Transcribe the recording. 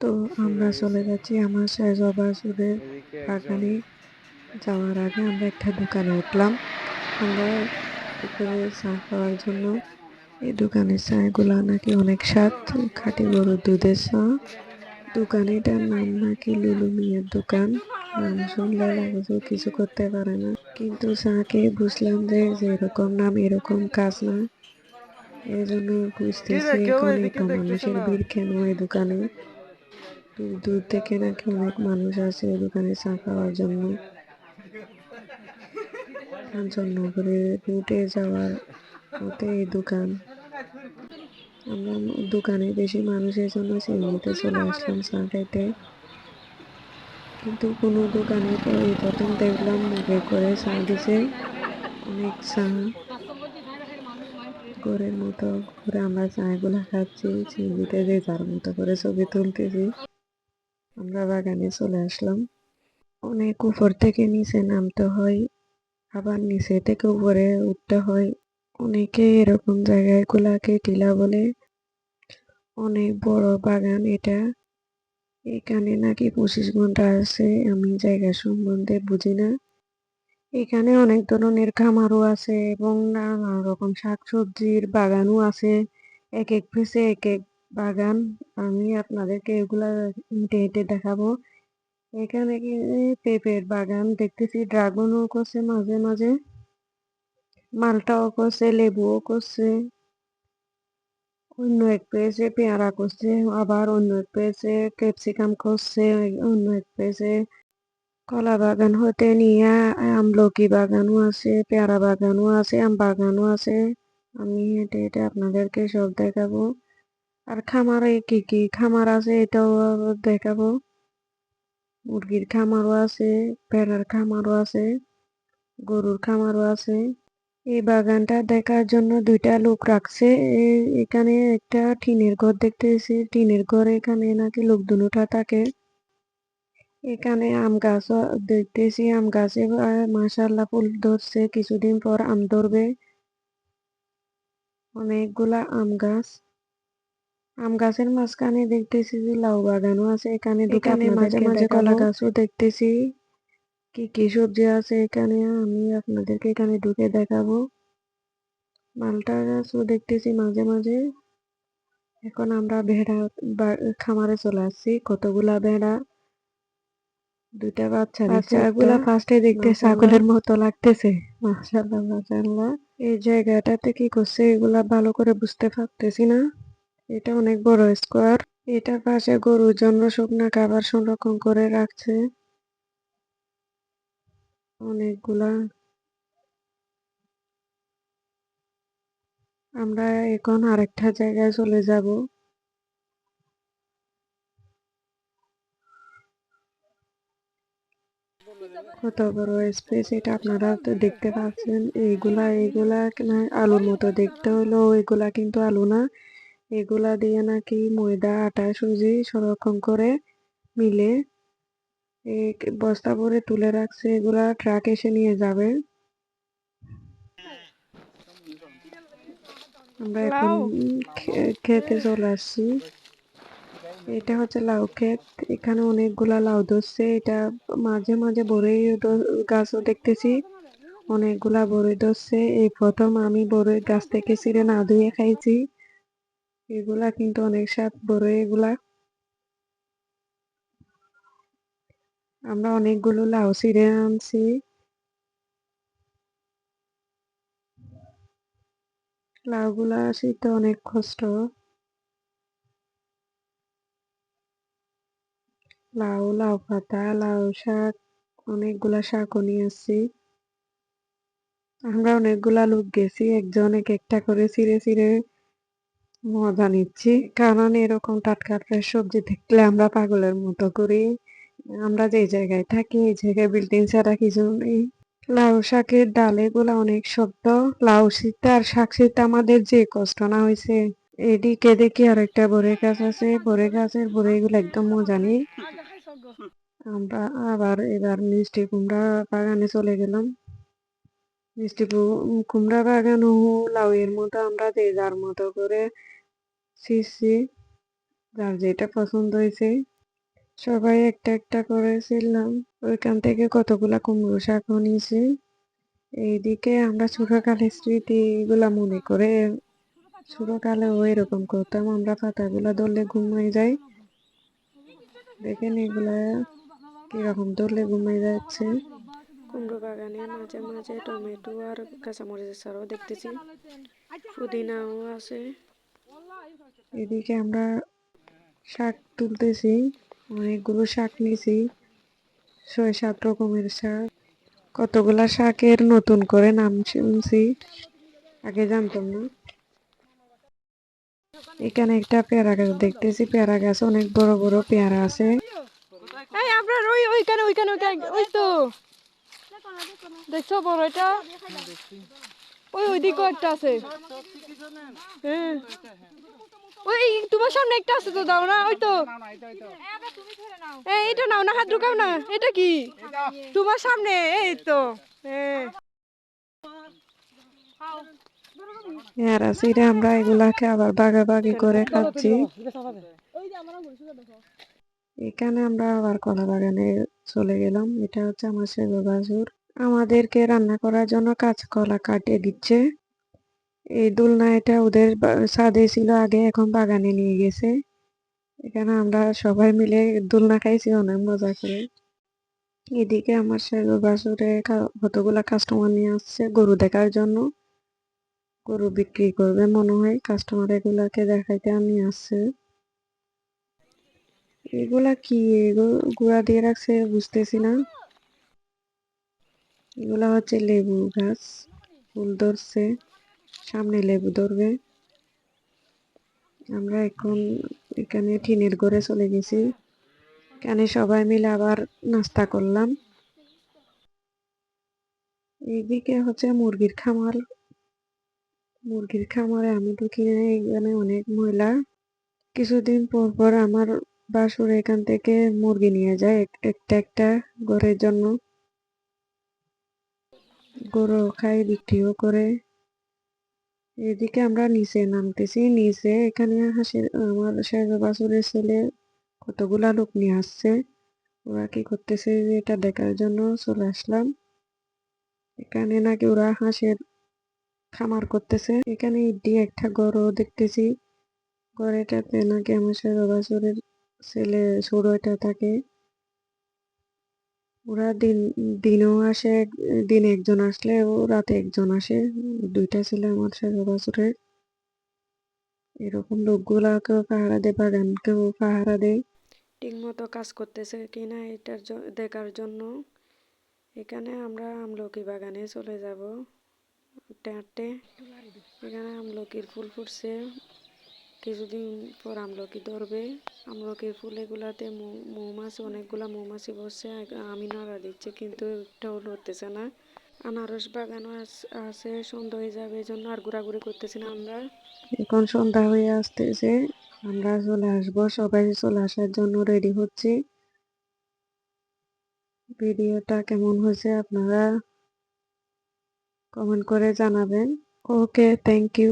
তো আমরা চলে যাচ্ছি আমার বাসুদের এদিকে বাগানে যাওয়ার আগে আমরা একটা দোকানে উঠলাম। আমরা দুপুরে চা খাওয়ার জন্য এই দোকানের চাগুলা নাকি অনেক স্বাদ খাঁটি গরুর দুধের চা। দোকানিটার নাম নাকি লুলু মিয়ার দোকান। নাম শুনলে লাগে যে কিছু করতে পারে না। কিন্তু চা খেয়ে বুঝলাম যে যেরকম নাম এরকম কাজ না। এই জন্য বুঝতেছি এখন এত মানুষের? ভিড় কেন এই দোকানে? দূর থেকে নাকি অনেক মানুষ আসে দোকানে চা খাওয়ার জন্য। কাঞ্চননগরে রুটে যাওয়ার মতো এই দোকান। আমরা দোকানে বেশি মানুষের জন্য চিংড়িতে চলে আসলাম চা খাইতে কিন্তু কোনো দোকানে তো এই প্রথম দেখলাম মুখে করে চা দিছে। অনেক চা। ঘরের মতো করে আমরা চাগুলা খাচ্ছি চিংড়িতে যে যার মতো করে ছবি তুলতেছি। আমরা বাগানে চলে আসলাম। অনেক উপর থেকে নিচে নামতে হয়, আবার নিচে থেকে উপরে উঠতে হয়। অনেকে এরকম জায়গায় গুলাকে টিলা বলে। অনেক বড় বাগান এটা। এখানে নাকি পঁচিশ ঘণ্টা আছে, আমি জায়গা সম্বন্ধে বুঝি না। এখানে অনেক ধরনের খামারও আছে এবং নানা রকম শাকসবজির বাগানও আছে। এক এক পিসে এক এক বাগান, আমি আপনাদেরকে এগুলা হেঁটে হেঁটে দেখাবো। এখানে কি পেঁপের বাগান দেখতেছি, ড্রাগনও করছে মাঝে মাঝে, মালটাও করছে, লেবুও করছে, অন্য এক পেয়েছে পেয়ারা করছে, আবার অন্য এক পেয়েছে ক্যাপসিকাম করছে, অন্য এক পেয়েছে কলা বাগান হতে নিয়ে আমলকি বাগানও আছে, পেয়ারা বাগানও আছে, আম বাগানও আছে। আমি হেঁটে হেঁটে আপনাদেরকে সব দেখাবো। আর খামারে কি কি? খামার আছে, এটাও দেখাবো। মুরগির খামারও আছে, ভেড়ার খামারও আছে, গরুর খামারও আছে। এই বাগানটা দেখার জন্য দুইটা লোক রাখছে। এখানে একটা টিনের ঘর দেখতেছি। টিনের ঘরে এখানে নাকি লোক দুটা থাকে। এখানে আম গাছও দেখতেছি আম গাছে মাসাল্লাহ ফুল ধরছে। কিছুদিন পর আম ধরবে। অনেকগুলা আম গাছ। আম গাছের মাঝখানে দেখতেছি যে লাউ বাগানও আছে এখানে এখানে মাঝে মাঝে কলা গাছও দেখতেছি। কি কি সবজি আছে এখানে? আমি আপনাদেরকে এখানে ঢুকে দেখাবো। মালটা গাছও দেখতেছি মাঝে মাঝে। এখন আমরা ভেড়া খামারে চলে আসছি। কতগুলা ভেড়া? দুইটা বাচ্চা বাচ্চাগুলা ফার্স্টে দেখতে ছাগলের মতো লাগতেছে। মাশাআল্লাহ মাশাআল্লাহ। এই জায়গাটাতে কি করছে? এগুলা ভালো করে বুঝতে পারতেছি না। এটা অনেক বড় স্কোয়ার এটা পাশে গরুর জন্য শুকনা খাবার সংরক্ষণ করে রাখছে। অনেকগুলা। আমরা এখন আরেকটা জায়গায় চলে যাব। কত বড় স্পেস এটা আপনারা তো দেখতে পাচ্ছেন। এইগুলা এইগুলা আলুর মতো দেখতে হলেও এগুলা কিন্তু আলু না। এগুলা দিয়ে নাকি ময়দা আটা সুজি সংরক্ষণ করে মিলে এই বস্তা ভরে তুলে রাখছে। এগুলা ট্রাক এসে নিয়ে যাবে। আমরা এখন খেতে চলে আসছি। এটা হচ্ছে লাউ ক্ষেত। এখানে অনেকগুলা লাউ ধরছে। এটা মাঝে মাঝে বড়ই দ- গাছও দেখতেছি। অনেকগুলা বড়ই ধরছে। এই প্রথম আমি বড়ই গাছ থেকে ছিঁড়ে না ধুয়ে খাইছি। এগুলা কিন্তু অনেক স্বাদ বড়ই এগুলা। আমরা অনেকগুলো লাউ ছিঁড়ে আনছি। লাউগুলা শীতে অনেক কষ্ট। লাউ লাউ পাতা, লাউ শাক, অনেকগুলা শাকও নিয়ে আসছি। আমরা অনেকগুলা লোক গেছি, একজন এক একটা করে ছিঁড়ে ছিঁড়ে মজা নিচ্ছি। কারণ এরকম টাটকা ফ্রেশ সবজি দেখলে আমরা পাগলের মতো করি। আমরা যে জায়গায় থাকি, এই জায়গায় বিল্ডিং ছাড়া কিছু নেই। লাউ শাকের ডাল এগুলা অনেক শব্দ লাউ শীতে আর শাক শীতে আমাদের যে কষ্ট না হয়েছে। এদিকে দেখি আর একটা বড়ই গাছ আছে। বড়ই গাছের বড়ইগুলো একদম মজা নেই। আমরা আবার এবার মিষ্টি কুমড়া বাগানে চলে গেলাম। মিষ্টি কুমড়া বাগান লাউয়ের মতো আমরা যে যার মতো করে ছিঁড়ছি যার যেটা পছন্দ হয়েছে সবাই একটা একটা করে ছিললাম ওইখান থেকে কতগুলা কুমড়ো শাক নিয়েছি এইদিকে আমরা ছোটকালের স্মৃতি এগুলা মনে করে ছোটকালে ওই রকম করতাম আমরা পাতাগুলা ধরলে ঘুমাই যাই দেখেন এগুলা কীরকম ধরলে ঘুমাই যাচ্ছে কুমড়ো বাগানে মাঝে মাঝে টমেটো আর কাঁচামরিচের চারাও দেখতেছি। পুদিনাও আছে। এদিকে আমরা শাক তুলতেছি অনেকগুলো শাক নিয়েছি ছয় সাত রকমের শাক। কতগুলা শাকের নতুন করে নাম শুনছি আগে জানতাম না। এখানে একটা পেয়ারা গাছ দেখতেছি পেয়ারা গাছ অনেক বড় বড় পেয়ারা আছে। এই আপনার ওইখানে ওইখানে ওইখানে ওই তো। দেখছ বড় এটা? ওই ওইদিকেও একটা আছে। হ্যাঁ। ওই, তোমার সামনে একটা আছে তো, দাও না, ওই তো। এটা নাও না, হাত ঢুকাও না, এটা কি? তোমার সামনে, এই তো হ্যাঁ। পেয়ারা সিরে আমরা এগুলাকে আবার বাগাবাগি করে খাচ্ছি। এখানে আমরা আবার কলা বাগানে চলে গেলাম। এটা হচ্ছে আমার সেবা আমাদেরকে রান্না করার জন্য কাঁচকলা কাটিয়ে দিচ্ছে। এই দোলনা এটা ওদের ছাদে ছিল আগে, এখন বাগানে নিয়ে গেছে। এখানে আমরা সবাই মিলে দোলনা খাইছি, অনেক মজা করে। এদিকে আমার সেবা বাসুরে কতগুলা কাস্টমার নিয়ে আসছে গরু দেখার জন্য। গরু বিক্রি করবে মনে হয় কাস্টমার এগুলাকে দেখাইতে আমি আসছে। এগুলা কি? গুঁড়া দিয়ে রাখছে, বুঝতেছি না। এগুলা হচ্ছে লেবু গাছ, ফুল ধরছে, সামনে লেবু ধরবে। আমরা এখন এখানে টিনের ঘরে চলে গেছি। এখানে সবাই মিলে আবার নাস্তা করলাম। এইদিকে হচ্ছে মুরগির খামার। মুরগির খামারে আমি ঢুকি না এখানে অনেক ময়লা। কিছুদিন পর পর আমার বাসুর এখান থেকে মুরগি নিয়ে যায় এক- একটা একটা ঘরের জন্য। গরু খায় বিক্রিও করে। এদিকে আমরা নিচে নামতেছি, নিচে এখানে হাসির, আমার শেখ বাসুরের ছেলে কতগুলা লোক নিয়ে আসছে। ওরা কি করতেছে এটা দেখার জন্য চলে আসলাম। এখানে নাকি ওরা হাঁসের খামার করতেছে। এখানে দিয়ে একটা গরু দেখতেছি। ঘরেটাতে নাকি আমার শেখ বাসুরের ছেলে ছোটটা থাকে। ওরা দিন, দিনেও আসে, দিনে একজন আসলে, ও রাতে একজন আসে। দুইটা ছেলে আমার সাথে বছরের। এরকম লোকগুলাকেও পাহারা দেয় বাগানকেও পাহারা দেয়। ঠিক মতো কাজ করতেছে কিনা এটার দেখার জন্য। এখানে আমরা আমলকি বাগানে চলে যাব। এখানে আমলকির ফুল ফুটছে। কিছুদিন পর আমলকি ধরবে। আমলকির ফুল এগুলাতে মৌমাছি, অনেকগুলা মৌমাছি বসছে। আমি নাড়া দিচ্ছে, কিন্তু একটাও নড়তেছে না। আনারস বাগানও আছে, সন্ধ্যা হয়ে যাবে, এই জন্য আর ঘোরাঘুরি করতেছি না আমরা। এখন সন্ধ্যা হয়ে আসতেছে, আমরা চলে আসব, সবাই চলে আসার জন্য রেডি হচ্ছি। ভিডিওটা কেমন হয়েছে আপনারা কমেন্ট করে জানাবেন। Okay thank you